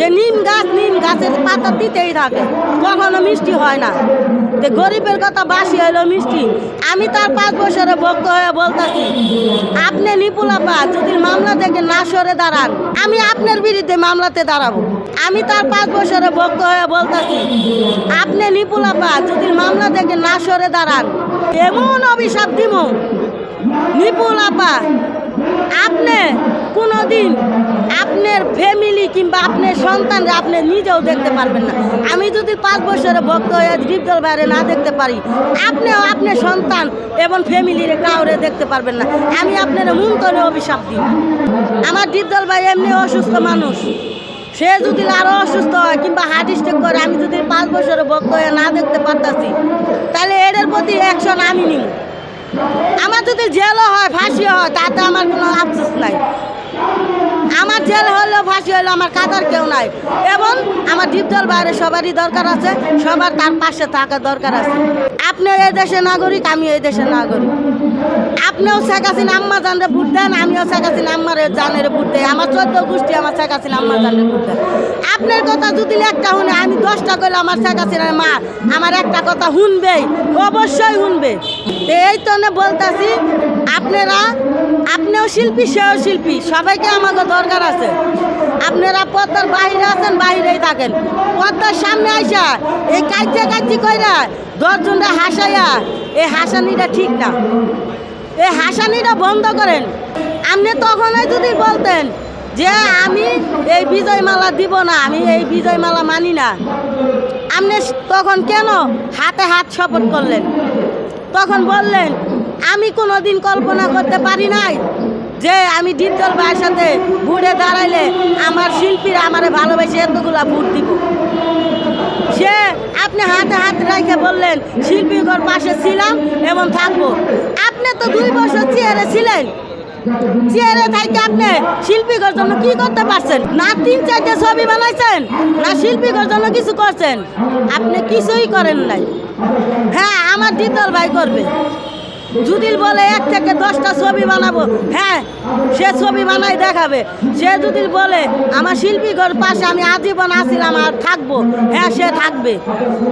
যে নিম গাছ, নিম গাছের পাতা দিতেই থাকে, কখনো মিষ্টি হয় না। যে গরিবের কথা বাসি হইল মিষ্টি। আমি তার পাঁচ বছরে ভক্ত হয়ে বলতেছি, আপনি নিপুলাপা যদি মামলা থেকে না সরে দাঁড়ান, আমি আপনার বিরুদ্ধে মামলাতে দাঁড়াবো। আমি তার পাঁচ বছরে ভক্ত হয়ে বলতেছি, আপনি নিপুলাপা যদি মামলা থেকে না সরে দাঁড়ান, এমন অভিশাপ দিব নিপুল আপা, আপনি কোনোদিন ফ্যামিলি কিংবা আপনার সন্তানরা আপনি নিজেও দেখতে পারবেন না। আমি যদি পাঁচ বছরে ভক্ত হয়ে দীপদল বাইরে না দেখতে পারি, আপনিও আপনার সন্তান এবং ফ্যামিলির কাউরে দেখতে পারবেন না। আমি আপনার মন করে অভিশাপ দিই। আমার দীপদল ভাই এমনি অসুস্থ মানুষ। সে যদি আরও অসুস্থ হয় কিংবা হার্ট স্ট্রোক করে, আমি যদি পাঁচ বছরে ভক্ত হয়ে না দেখতে পারতাছি, তাহলে এদের প্রতি অ্যাকশন আমি নিব। আমার যদি জেলও হয় ফাঁসি হয়, তাতে আমার কোনো আফসোস নাই। আমার জেল হলেও ফাঁসি হলো, আমার কাদার কেউ নাই। এবং আমার ডিপদল বাইরে সবারই দরকার আছে, সবার তার পাশে থাকার দরকার আছে। আপনি এই দেশের নাগরিক আমি এই দেশের নাগরিক। আপনিও শেখ হাসিনা আম্মা জানরে ভোট দেন, আমিও শেখ হাসিনা আম্মার জানের ভোট দেয় আমার চোদ্দ গোষ্ঠী আমার শেখ হাসিনা আম্মা জানের ভোট দেয়। আপনার কথা যদি একটা শুনে, আমি দশটা করলে আমার শেখ হাসিনার মা, আমার একটা কথা শুনবেই, অবশ্যই শুনবে। এই তো বলতেছি আপনারা, আপনিও শিল্পী, সেও শিল্পী, সবাইকে আমাকে দরকার আছে। আপনারা পদ্মার বাইরে আছেন, বাইরেই থাকেন। পদ্মার সামনে আইসা, এই কাজে কাজি কইরা দশজনটা হাসাইয়া, এই হাসানিটা ঠিক না। এই হাসানিটা বন্ধ করেন। আপনি তখনই যদি বলতেন যে আমি এই বিজয় মালা দিব না, আমি এই বিজয় মালা মানি না, আপনি তখন কেন হাতে হাত শপথ করলেন? তখন বললেন, আমি কোনো দিন কল্পনা করতে পারি নাই যে আমি ডিপজল ভাইয়ের সাথে দাঁড়াইলে আমার শিল্পীরা আমার ভালোবেসে এতগুলা ভোট দিব। সে আপনি হাতে হাত রেখে বললেন শিল্পীগর পাশে ছিলাম এবং থাকব। আপনি তো দুই বছর চেয়ারে ছিলেন। চেয়ারে থাকতে আপনি শিল্পীগর জন্য কি করতে পারছেন? না তিন চারটে ছবি বানাইছেন না শিল্পীগর জন্য কিছু করছেন? আপনি কিছুই করেন নাই। হ্যাঁ আমার দ্বিতল ভাই করবে। যদি বলে এক থেকে দশটা ছবি বানাবো। হ্যাঁ সে ছবি বানাই দেখাবে। সে যদি বলে, আমার শিল্পীঘর পাশে আমি আজীবন আসিলাম আর থাকব। হ্যাঁ সে থাকবে।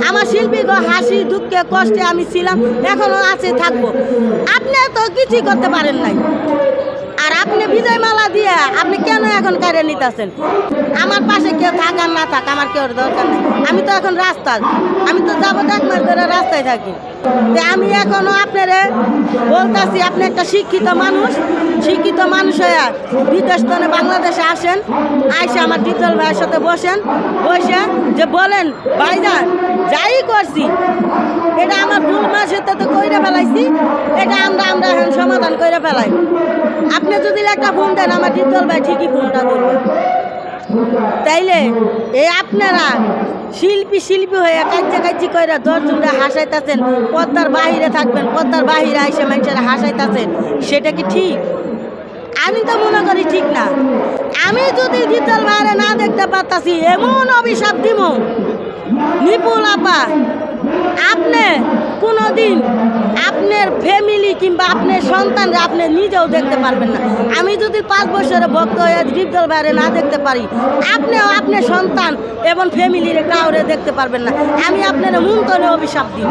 আমার শিল্পীঘর হাসি, দুঃখে, কষ্টে আমি ছিলাম এখনও আছে, থাকব। আপনি তো কিছুই করতে পারেন নাই। আর আপনি বিজয় মালা দিয়ে আপনি কেন এখন কারে নিতেছেন? আমার পাশে কেউ থাক আর না থাক, আমার কেউ দরকার নেই। আমি তো এখন রাস্তা, আমি তো যাব এক মাস ধরে রাস্তায় থাকি। আমি এখনও আপনারে বলতেছি, আপনি একটা শিক্ষিত মানুষ শিক্ষিত মানুষ হয়ে বিদেশ তনে বাংলাদেশে আসেন, আইসে আমার ডিজল ভাইয়ের সাথে বসেন, বসে যে বলেন, ভাইজান, যাই করছি, এটা আমার ভুল মাসের তো কইরে ফেলাইছি, এটা আমরা আমরা এখন সমাধান করে ফেলাই। আপনি যদি একটা ফোন দেন, আমার ডিজল ভাই ঠিকই ফোনটা ধরবে। তাইলে এই আপনারা শিল্পী শিল্পী হয়ে কাচ্চা কাচ্চি কইরা দশজনরা হাসাইতেছেন, পদ্মার বাহিরে থাকবেন, পদ্মার বাহিরে আইসে মানুষেরা হাসাইতেছেন, সেটা কি ঠিক? আমি তো মনে করি ঠিক না। আমি যদি ডিজল বাইরে না দেখতে পারতাছি, এমন অভিশাপ দিব নিপুল আপা আপনি কোনোদিন আপনার ফ্যামিলি কিংবা আপনার সন্তানরা আপনি নিজেও দেখতে পারবেন না। আমি যদি পাঁচ বছরে ভক্ত হয়ে দীপদল বাইরে না দেখতে পারি, আপনিও আপনার সন্তান এবং ফ্যামিলির কাউরে দেখতে পারবেন না। আমি আপনার মন করে অভিশাপ দিই।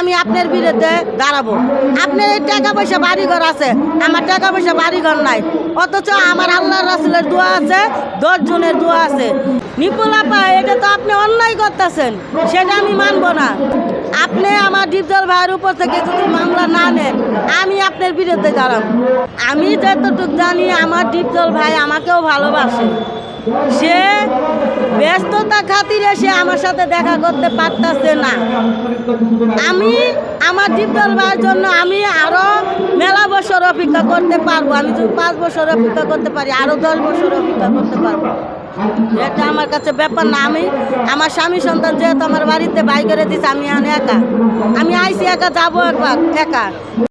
আমি আপনার বিরুদ্ধে দাঁড়াবো। আপনার এই টাকা পয়সা বাড়িঘর আছে, আমার টাকা পয়সা বাড়িঘর নাই। অথচ আমার আল্লাহ রাসুলের দোয়া আছে দশ জনের দোয়া আছে। নিপুলাপা এটা তো আপনি অন্যায় করতেছেন, সেটা আমি মানবো না। আপনি আমার ডিপজল ভাইয়ের উপর থেকে যদি মামলা না নেন, আমি আপনার বিরুদ্ধে দাঁড়াবো। আমি যতটুকু জানি, আমার ডিপজল ভাই আমাকেও ভালোবাসে। সে ব্যস্ততা খাতিরে সে আমার সাথে দেখা করতে পারতাছে না। আমি আমার জীবদল ভাইয়ের জন্য আমি আরও মেলা বছর অপেক্ষা করতে পারব। আমি যদি পাঁচ বছর অপেক্ষা করতে পারি আরও দশ বছর অপেক্ষা করতে পারব। এটা আমার কাছে ব্যাপার না। আমি আমার স্বামী সন্তান যেহেতু আমার বাড়িতে বাই করে দিছে, আমি একা। আমি আইসি একা, যাব একবার একা।